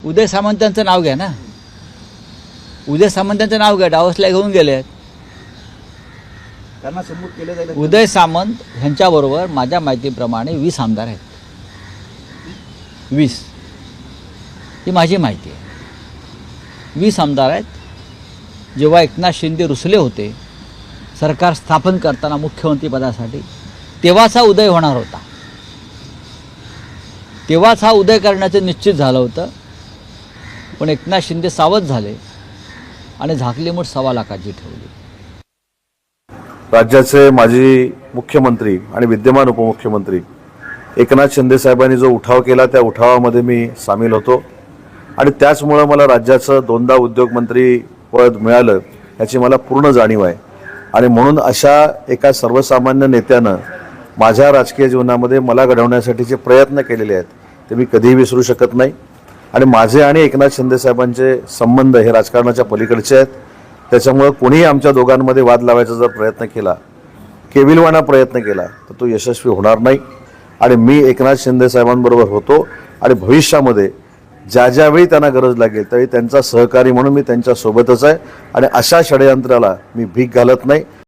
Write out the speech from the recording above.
उदय सामंतांचं नाव घ्या ना. उदय सामंतांचं नाव घ्या डावसला घेऊन गेले त्यांना संबोध केले जाईल. उदय सामंत ह्यांच्याबरोबर माझ्या माहितीप्रमाणे वीस आमदार आहेत. वीस. ही माझी माहिती आहे. वीस आमदार आहेत. जेव्हा एकनाथ शिंदे रुसले होते सरकार स्थापन करताना मुख्यमंत्रीपदासाठी तेव्हाच हा उदय होणार होता. तेव्हाच हा उदय करण्याचं निश्चित झालं होतं. पण एकनाथ शिंदे सावध झाले आणि झाकली मूठ सव्वा लाखाची ठेवली. राज्याचे माजी मुख्यमंत्री आणि विद्यमान उपमुख्यमंत्री एकनाथ शिंदे साहेबांनी जो उठाव केला त्या उठावामध्ये मी सामील होतो. आणि त्याचमुळं मला राज्याचं दोनदा उद्योगमंत्री पद मिळालं याची मला पूर्ण जाणीव आहे. आणि म्हणून अशा एका सर्वसामान्य नेत्यानं माझ्या राजकीय जीवनामध्ये मला घडवण्यासाठी जे प्रयत्न केलेले आहेत ते मी कधीही विसरू शकत नाही. आणि माझे आणि एकनाथ शिंदे साहेबांचे संबंध हे राजकारणाच्या पलीकडचे आहेत. त्याच्यामुळं कोणीही आमच्या दोघांमध्ये वाद लावायचा जर प्रयत्न केला केविलवाना प्रयत्न केला तर तो यशस्वी होणार नाही. आणि मी एकनाथ शिंदे साहेबांबरोबर होतो आणि भविष्यामध्ये ज्या ज्यावेळी त्यांना गरज लागेल त्यावेळी त्यांचा सहकारी म्हणून मी त्यांच्यासोबतच आहे. आणि अशा षडयंत्राला मी भीक घालत नाही.